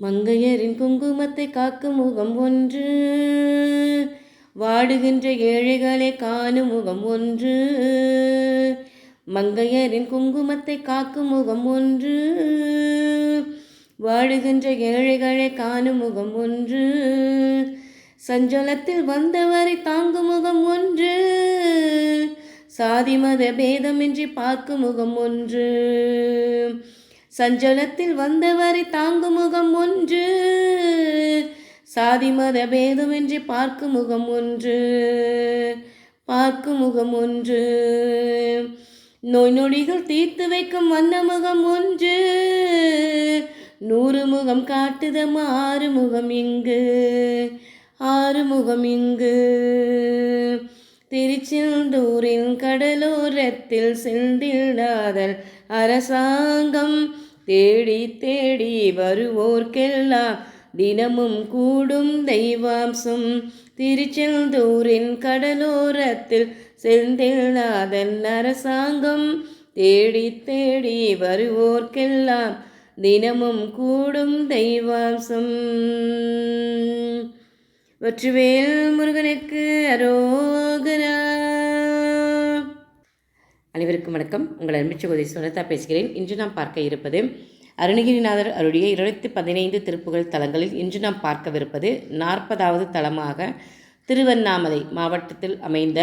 மங்கையரின் குங்குமத்தை காக்கும் முகம் ஒன்று. வாடுகின்ற ஏழைகளை காணும் முகம் ஒன்று. மங்கையரின் குங்குமத்தை காக்கும் முகம் ஒன்று. வாடுகின்ற ஏழைகளை காணும் முகம் ஒன்று. சஞ்சலத்தில் வந்தவரை தாங்கும் முகம் ஒன்று. சாதி மத பேதமின்றி பார்க்கும் முகம் ஒன்று. சஞ்சலத்தில் வந்தவரை தாங்கும் முகம் ஒன்று. சாதி மத பேதமின்றி பார்க்கும் முகம் ஒன்று. பார்க்கும் முகம் ஒன்று. நோய் நொடிகள் தீர்த்து வைக்கும் வண்ண முகம் ஒன்று. நூறு முகம் காட்டுதம் ஆறு முகம் இங்கு. ஆறு முகம் இங்கு. திருச்செந்தூரின் கடலோரத்தில் செந்திடாதல் அரசாங்கம் தேடி தேடி வருவோர்க்கெல்லாம் தினமும் கூடும் தெய்வாம்சம். திருச்செந்தூரின் கடலோரத்தில் செந்தில்நாதன் அரசாங்கம். தேடி தேடி வருவோர்க்கெல்லாம் தினமும் கூடும் தெய்வாம்சம். வெற்றிவேல் முருகனுக்கு அரோகரா அனைவருக்கும் வணக்கம். உங்கள் அன்பு சுனதா பேசுகிறேன். இன்று நாம் பார்க்க இருப்பது அருணகிரிநாதர் அருடைய இருபத்தி பதினைந்து திருப்புகழ் தலங்களில் இன்று நாம் பார்க்கவிருப்பது நாற்பதாவது தலமாக திருவண்ணாமலை மாவட்டத்தில் அமைந்த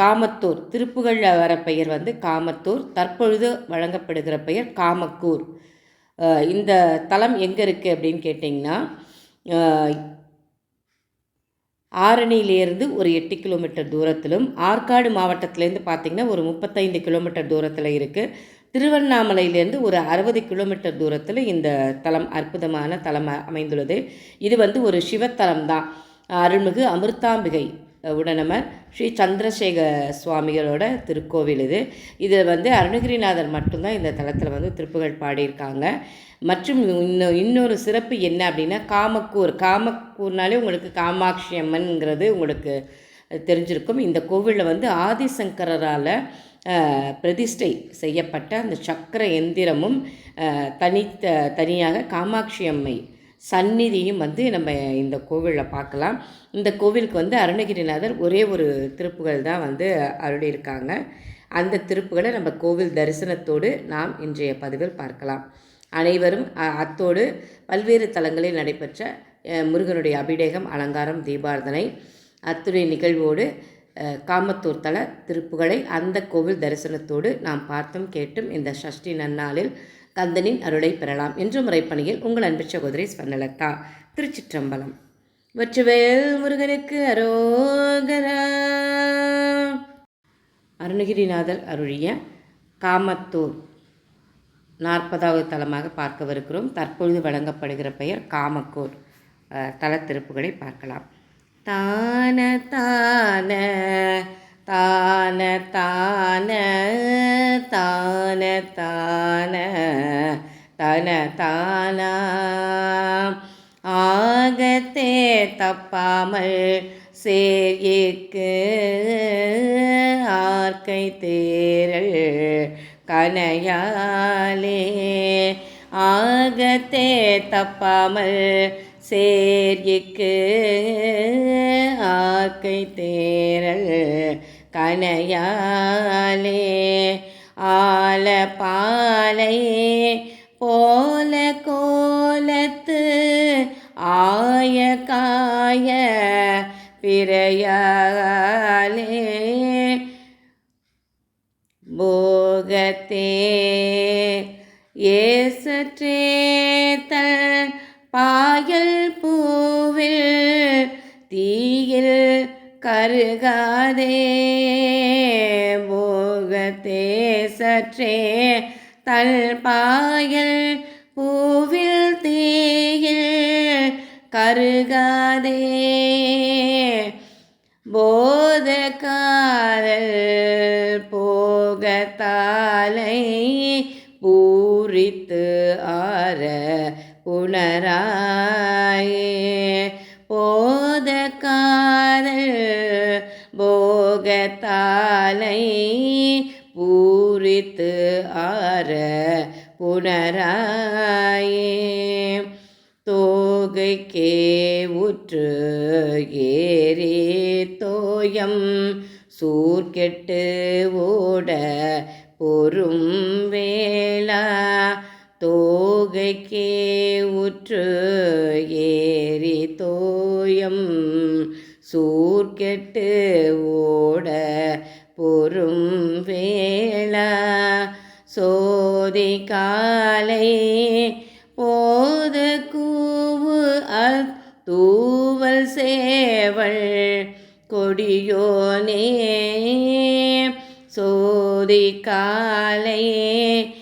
காமத்தூர். திருப்புகழ் வர பெயர் வந்து காமத்தூர். தற்பொழுது வழங்கப்படுகிற பெயர் காமக்கூர். இந்த தலம் எங்கே இருக்குது அப்படின்னு கேட்டிங்கன்னா ஆரணியிலேருந்து ஒரு எட்டு கிலோமீட்டர் தூரத்திலும் ஆற்காடு மாவட்டத்திலேருந்து பார்த்திங்கன்னா ஒரு முப்பத்தைந்து கிலோமீட்டர் தூரத்தில் இருக்குது திருவண்ணாமலையிலேருந்து ஒரு அறுபது கிலோமீட்டர் தூரத்தில் இந்த தலம் அற்புதமான தலம் அமைந்துள்ளது. இது வந்து ஒரு சிவத்தலம் தான் அருள்மிகு அமிர்தாம்பிகை உடனமர் ஸ்ரீ சந்திரசேகர சுவாமிகளோட திருக்கோவில் இது. இதில் வந்து அருணகிரிநாதர் மட்டும்தான் இந்த தலத்தில் வந்து திருப்புகள் பாடியிருக்காங்க. மற்றும் இன்னும் இன்னொரு சிறப்பு என்ன அப்படின்னா காமக்கூர். காமக்கூர்னாலே உங்களுக்கு காமாட்சி அம்மன்ங்கிறது உங்களுக்கு தெரிஞ்சிருக்கும். இந்த கோவிலில் வந்து ஆதிசங்கரால் பிரதிஷ்டை செய்யப்பட்ட அந்த சக்கர எந்திரமும் தனி தனியாக காமாட்சி அம்மை சந்நிதியும் வந்து நம்ம இந்த கோவிலில் பார்க்கலாம். இந்த கோவிலுக்கு வந்து அருணகிரிநாதர் ஒரே ஒரு திருப்புகள் தான் வந்து அருளியிருக்காங்க. அந்த திருப்புகளை நம்ம கோவில் தரிசனத்தோடு நாம் இன்றைய பதிவில் பார்க்கலாம். அனைவரும் அத்தோடு பல்வேறு தலங்களில் நடைபெற்ற முருகனுடைய அபிடேகம் அலங்காரம் தீபார்த்தனை அத்துடைய நிகழ்வோடு காமத்தூர் தல திருப்புகளை அந்த கோவில் தரிசனத்தோடு நாம் பார்த்தும் கேட்டும். இந்த சஷ்டி நன்னாளில் கந்தனின் அருளை பெறலாம் என்ற முறைப்பணியில் உங்கள் அன்பு சகோதரி ஸ்வர்ணலதா. திருச்சிற்றம்பலம். வெற்றுவேல் முருகனுக்கு அரோகரா. அருணகிரிநாதர் அருளிய காமத்தூர் நாற்பதாவது தலமாக பார்க்கவிருக்கிறோம். தற்பொழுது வழங்கப்படுகிற பெயர் காமக்கூர். தல திருப்புகளை பார்க்கலாம். தான தான தான தான தான தான. தன தானா ஆகத்தே தப்பாமல் சேயிக்கு ஆர்க்கை தேரல் கனையாலே ஆகத்தே தப்பாமல் சேர்க்கு ஆக்கை தேரல் கனையாலே ஆல பாலை போல கோலத்து ஆய காய பிறையாலே போகத்தே ஏசற்றேத்தல் பாயல் பூவில் தீயில் கருகாதே. போகத்தே சற்றே தல்பாயல் பூவில் தீயில் கருகாதே. போத காதல் போகத்தாலை பூரித்து ஆற புனராயே காதல் போகத்தாலை பூ பூரித்து ஆற புனராயே தோகைக்கே உற்று ஏறி தோயம். சூர்கெட்டு ஓட பொறும் வேளா. தோகைக்கே உற்று ஏறி தோயம். சூர்கெட்டு ஓட பொறும் வேளா. சோதி காலை போது கூவு தூவல் சேவள் கொடியோனே. சோதி காலையே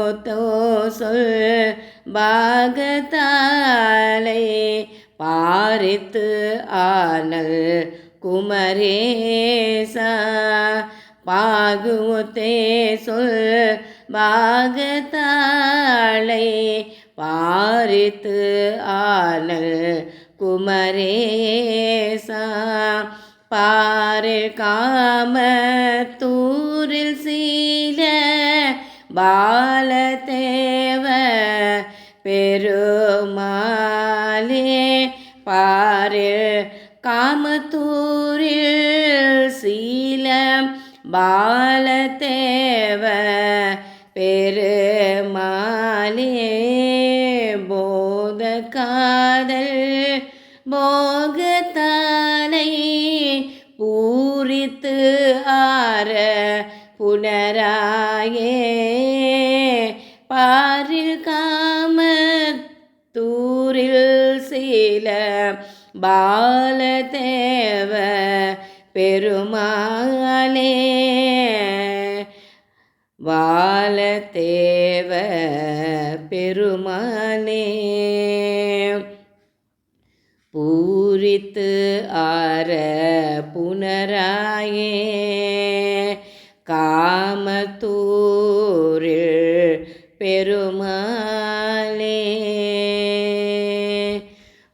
பாகோத்தோ சொல் பாகத்தாலை பாரித்து ஆனல் குமரேசா. பாகுத்தே சொல் பாகத்தாளை பாரித்து ஆனல் குமரேசா. பாரு காம பெருமாலே பாரில் காமத்தூரில் சீலம் பாலதேவ பெருமாலே போத காதல் போகத்தானை பூரித்து ஆற புனராயே. சீல பாலதேவ பெருமாளே. வாலதேவ பெருமாளே. பூரித்து ஆர புனரா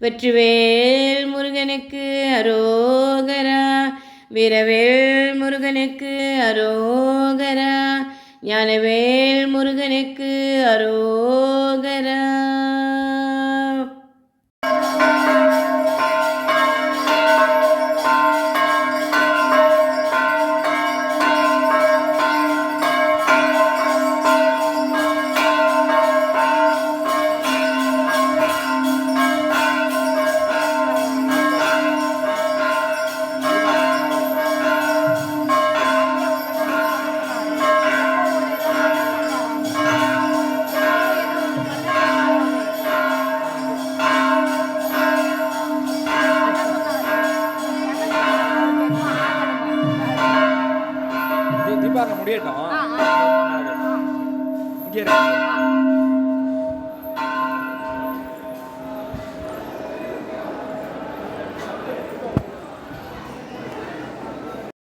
வெற்றிவேல் முருகனுக்கு அரோகரா. வீரவேல் முருகனுக்கு அரோகரா. ஞானவேல் முருகனுக்கு அரோகரா. முடியட்டும். இங்கே இரு.